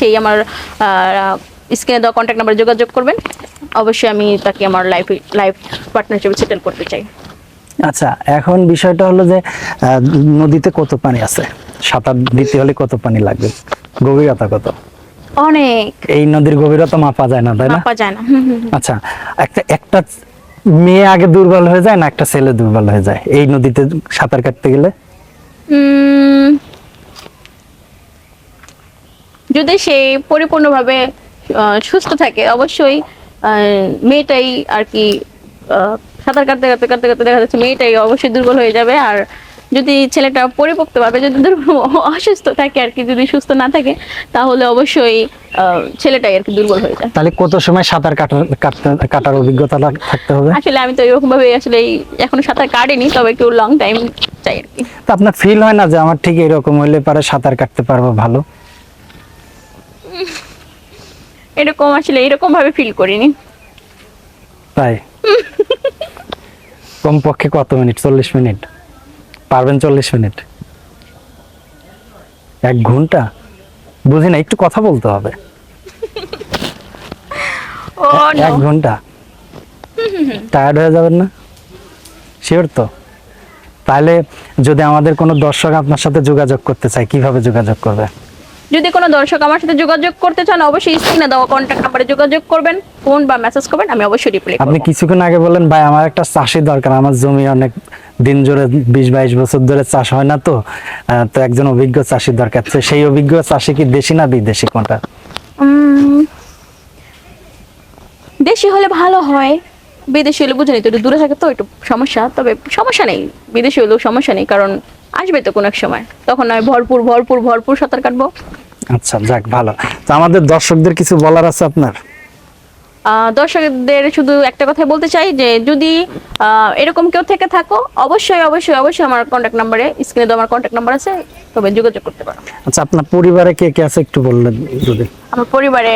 সেই আমার স্ক্রিনে দেওয়া কন্ট্যাক্ট নাম্বারে যোগাযোগ করবেন। অবশ্যই আমি তাকে আমার লাইফ লাইফ পার্টনারশিপে সেটেল করতে চাই। আচ্ছা এখন বিষয়টা হলো যে নদীতে কত পানি আছে? সাঁতার দিতে হলে কত পানি লাগবে? গভীরতা কত? অনেক। এই নদীর গভীরতা মাপা যায় না তাই না? মাপা যায় না। আচ্ছা একটা একটা মেয়ে আগে দুর্বল হয়ে যায় না একটা ছেলে দুর্বল হয়ে যায়? এই নদীতে সাঁতার কাটতে গেলে? যদি সে পরিপূর্ণভাবে সুস্থ থাকে অবশ্যই মেয়েটাই আর কি সাঁতার কাটতে কাটতে কাটতে কাটতে দেখা যাচ্ছে মেয়েটাই অবশ্যই দুর্বল হয়ে যাবে। আর যদি ছেলেটা পরিপক্তভাবে যদি অসুস্থ থাকে আর কি যদি সুস্থ না থাকে তাহলে অবশ্যই ছেলেটাই আর কি দুর্বল হয়ে যায়। তাহলে কত সময় সাঁতার কাটার কাটার অভিজ্ঞতা থাকতে হবে? আসলে আমি তো এরকম ভাবে আসলে এখনও সাঁতার কাটিনি তবে একটু লং টাইম চাই আর কি। তো আপনার ফিল হয় না যে আমার ঠিক এরকম হলে পারে সাঁতার কাটতে পারব ভালো? এরকম আসলে এরকম ভাবে ফিল করিনি। তাই? কমপক্ষে কত মিনিট? চল্লিশ মিনিট। পারবেন চল্লিশ মিনিট। এক ঘণ্টা? বুঝি না একটু কথা বলতে হবে। ও এক ঘণ্টা। টায়ার্ড হয়ে যাবেন না? শিওর তো? তাহলে যদি আমাদের কোনো দর্শক আপনার সাথে যোগাযোগ করতে চায় কীভাবে যোগাযোগ করবে? যদি কোনো দর্শক আমার সাথে যোগাযোগ করতে চান অবশ্যই স্ক্রিনে দেওয়া কন্ট্যাক্ট নাম্বারে যোগাযোগ করবেন। ফোন বা মেসেজ করবেন আমি অবশ্যই রিপ্লাই আপনি কিছুক্ষণ আগে বললেন ভাই আমার একটা চাষি দরকার। আমার জমি অনেক দিন জুড়ে বিশ বাইশ বছর ধরে চাষ হয় না তো। তো একজন অভিজ্ঞ চাষি দরকার। তো সেই অভিজ্ঞ চাষি কি দেশি না বিদেশি কোনটা? দেশি হলে ভালো হয়। বিদেশি হলে বুঝে তো একটু দূরে থাকে তো একটু সমস্যা। তবে সমস্যা নেই। বিদেশি হলেও সমস্যা নেই কারণ আসবে তো কোনো এক সময়। তখন আমি ভরপুর ভরপুর ভরপুর সাঁতার কাটবো। আচ্ছা যাক ভালো। তো আমাদের দর্শকদের কিছু বলার আছে আপনার? দর্শকদের শুধু একটা কথাই বলতে চাই যে যদি এরকম কেউ থেকে থাকো অবশ্যই অবশ্যই অবশ্যই আমার কন্ট্যাক্ট নাম্বারে স্ক্রিনে তো আমার কন্ট্যাক্ট নাম্বার আছে তবে যোগাযোগ করতে পারো। আচ্ছা আপনার পরিবারে কে কে আছে একটু বললেন যদি। আমার পরিবারে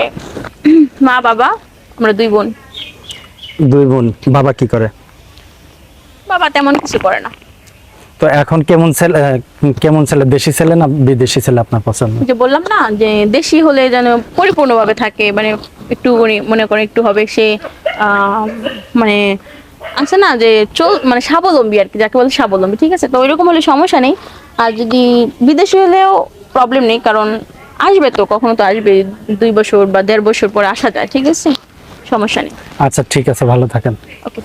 মা বাবা আমরা দুই বোন। দুই বোন বাবা কি করে? বাবা তেমন কিছু করে না। তো এখন কেমন ছেলে কেমন ছেলে? দেশি ছেলে না বিদেশি ছেলে আপনার পছন্দ? যে বললাম না যে দেশি হলে যেন পরিপূর্ণভাবে থাকে মানে একটু মনে করেন একটু হবে সে মানে আছে না যে চল মানে স্বাবলম্বী আর কি যাকে বলে স্বাবলম্বী ঠিক আছে? তো ওইরকম হলে সমস্যা নেই। আর যদি বিদেশি হলেও প্রবলেম নেই কারণ আসবে তো কখনো তো আসবে দুই বছর বা দেড় বছর পরে আসা যায় ঠিক আছে? সমস্যা নেই। আচ্ছা ঠিক আছে ভালো থাকেন। ওকে